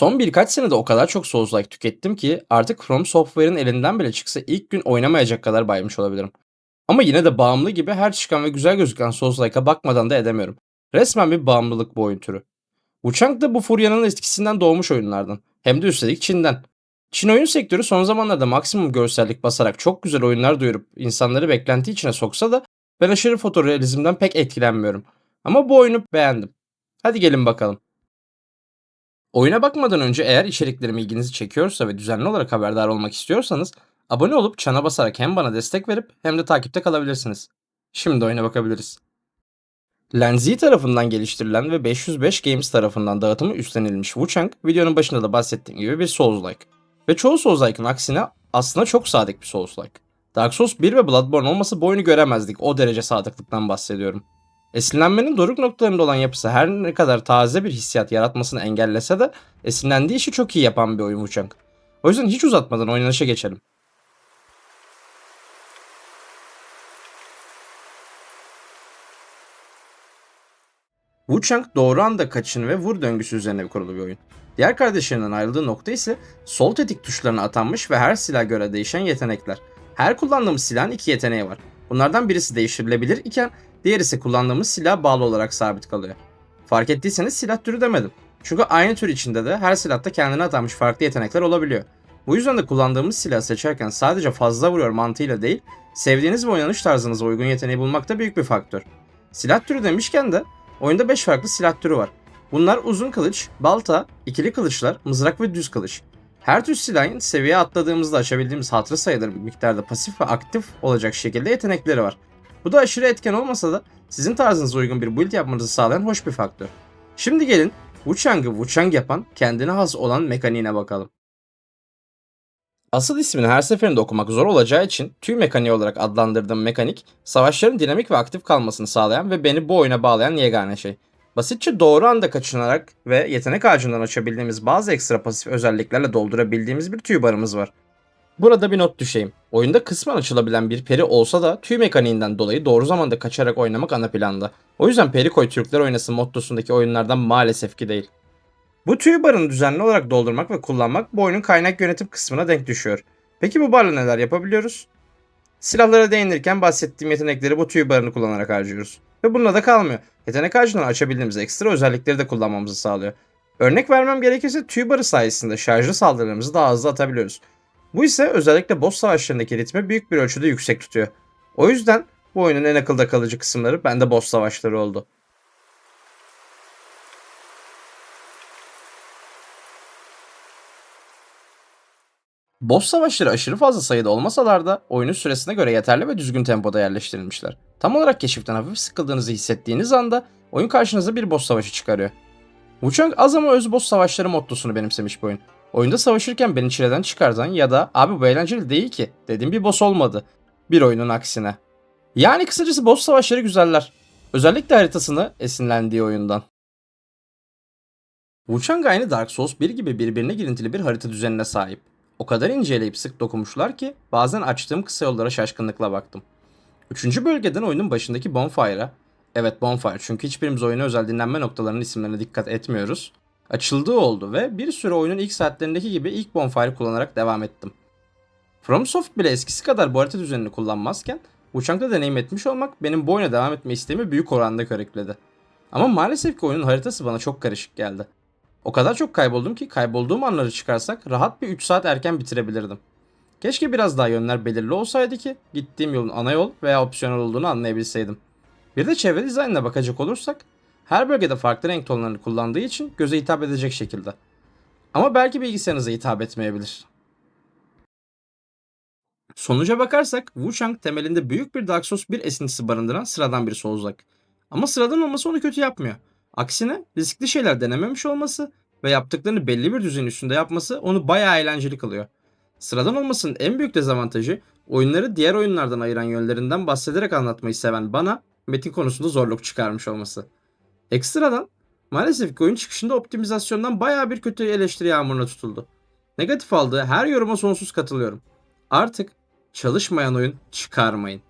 Son birkaç senede o kadar çok Souls-like tükettim ki artık From Software'ın elinden bile çıksa ilk gün oynamayacak kadar baymış olabilirim. Ama yine de bağımlı gibi her çıkan ve güzel gözüken Souls-like'a bakmadan da edemiyorum. Resmen bir bağımlılık bu oyun türü. Wuchang da bu furyanın etkisinden doğmuş oyunlardan. Hem de üstelik Çin'den. Çin oyun sektörü son zamanlarda maksimum görsellik basarak çok güzel oyunlar duyurup insanları beklenti içine soksa da ben aşırı fotorealizmden pek etkilenmiyorum. Ama bu oyunu beğendim. Hadi gelin bakalım. Oyuna bakmadan önce eğer içeriklerim ilginizi çekiyorsa ve düzenli olarak haberdar olmak istiyorsanız abone olup çana basarak hem bana destek verip hem de takipte kalabilirsiniz. Şimdi oyuna bakabiliriz. Lenzi tarafından geliştirilen ve 505 Games tarafından dağıtımı üstlenilmiş Wuchang, videonun başında da bahsettiğim gibi bir Souls-like. Ve çoğu Souls-like'ın aksine aslında çok sadık bir Souls-like. Dark Souls 1 ve Bloodborne olması bu oyunu göremezdik. O derece sadıklıktan bahsediyorum. Esinlenmenin doruk noktalarında olan yapısı her ne kadar taze bir hissiyat yaratmasını engellese de esinlendiği işi çok iyi yapan bir oyun Wuchang. O yüzden hiç uzatmadan oynanışa geçelim. Wuchang doğru anda kaçın ve vur döngüsü üzerine kurulu bir oyun. Diğer kardeşlerinden ayrıldığı nokta ise sol tetik tuşlarına atanmış ve her silah göre değişen yetenekler. Her kullandığımız silahın iki yeteneği var. Bunlardan birisi değiştirilebilir iken diğer ise kullandığımız silah bağlı olarak sabit kalıyor. Fark ettiyseniz silah türü demedim. Çünkü aynı tür içinde de her silahta kendine atanmış farklı yetenekler olabiliyor. Bu yüzden de kullandığımız silah seçerken sadece fazla vuruyor mantığıyla değil, sevdiğiniz ve oynanış tarzınıza uygun yeteneği bulmak da büyük bir faktör. Silah türü demişken de oyunda 5 farklı silah türü var. Bunlar uzun kılıç, balta, ikili kılıçlar, mızrak ve düz kılıç. Her tür silahın seviye atladığımızda açabildiğimiz hatırı sayılır bir miktarda pasif ve aktif olacak şekilde yetenekleri var. Bu da aşırı etken olmasa da sizin tarzınıza uygun bir build yapmanızı sağlayan hoş bir faktör. Şimdi gelin Wuchang'ı Wuchang yapan kendine has olan mekaniğine bakalım. Asıl ismini her seferinde okumak zor olacağı için tüy mekaniği olarak adlandırdığım mekanik, savaşların dinamik ve aktif kalmasını sağlayan ve beni bu oyuna bağlayan yegane şey. Basitçe doğru anda kaçınarak ve yetenek ağacından açabildiğimiz bazı ekstra pasif özelliklerle doldurabildiğimiz bir tüy barımız var. Burada bir not düşeyim. Oyunda kısmen açılabilen bir peri olsa da tüy mekaniğinden dolayı doğru zamanda kaçarak oynamak ana planda. O yüzden peri koy Türkler oynasın mottosundaki oyunlardan maalesef ki değil. Bu tüy barını düzenli olarak doldurmak ve kullanmak bu oyunun kaynak yönetim kısmına denk düşüyor. Peki bu barla neler yapabiliyoruz? Silahlara değinirken bahsettiğim yetenekleri bu tüy barını kullanarak harcıyoruz. Ve bununla da kalmıyor. Yetenek ağacından açabildiğimiz ekstra özellikleri de kullanmamızı sağlıyor. Örnek vermem gerekirse tüy barı sayesinde şarjlı saldırılarımızı daha hızlı atabiliyoruz. Bu ise özellikle boss savaşlarındaki ritmi büyük bir ölçüde yüksek tutuyor. O yüzden bu oyunun en akılda kalıcı kısımları bende boss savaşları oldu. Boss savaşları aşırı fazla sayıda olmasalar da oyunun süresine göre yeterli ve düzgün tempoda yerleştirilmişler. Tam olarak keşiften hafif sıkıldığınızı hissettiğiniz anda oyun karşınıza bir boss savaşı çıkarıyor. Wuchang az ama öz boss savaşları mottosunu benimsemiş bu oyun. Oyunda savaşırken beni çileden çıkartan ya da abi bu eğlenceli değil ki dediğim bir boss olmadı. Bir oyunun aksine. Yani kısacası boss savaşları güzeller. Özellikle haritasını esinlendiği oyundan. Wuchang aynı Dark Souls 1 gibi birbirine girintili bir harita düzenine sahip. O kadar inceleyip sık dokunmuşlar ki bazen açtığım kısa yollara şaşkınlıkla baktım. Üçüncü bölgeden oyunun başındaki Bonfire'a, evet Bonfire çünkü hiçbirimiz oyuna özel dinlenme noktalarının isimlerine dikkat etmiyoruz, açıldığı oldu ve bir süre oyunun ilk saatlerindeki gibi ilk Bonfire kullanarak devam ettim. FromSoft bile eskisi kadar bu harita düzenini kullanmazken Wuchang'da deneyim etmiş olmak benim bu oyuna devam etme isteğimi büyük oranda körükledi. Ama maalesef ki oyunun haritası bana çok karışık geldi. O kadar çok kayboldum ki kaybolduğum anları çıkarsak rahat bir 3 saat erken bitirebilirdim. Keşke biraz daha yönler belirli olsaydı ki gittiğim yolun ana yol veya opsiyonel olduğunu anlayabilseydim. Bir de çevre dizaynına bakacak olursak her bölgede farklı renk tonlarını kullandığı için göze hitap edecek şekilde. Ama belki bilgisayarınıza hitap etmeyebilir. Sonuca bakarsak Wuchang temelinde büyük bir Dark Souls 1 esintisi barındıran sıradan bir Souls-like. Ama sıradan olması onu kötü yapmıyor. Aksine riskli şeyler denememiş olması ve yaptıklarını belli bir düzeyin üstünde yapması onu bayağı eğlenceli kılıyor. Sıradan olmasının en büyük dezavantajı oyunları diğer oyunlardan ayıran yönlerinden bahsederek anlatmayı seven bana metin konusunda zorluk çıkarmış olması. Ekstradan maalesef ki oyun çıkışında optimizasyondan bayağı bir kötü eleştiri yağmuruna tutuldu. Negatif aldığı her yoruma sonsuz katılıyorum. Artık çalışmayan oyun çıkarmayın.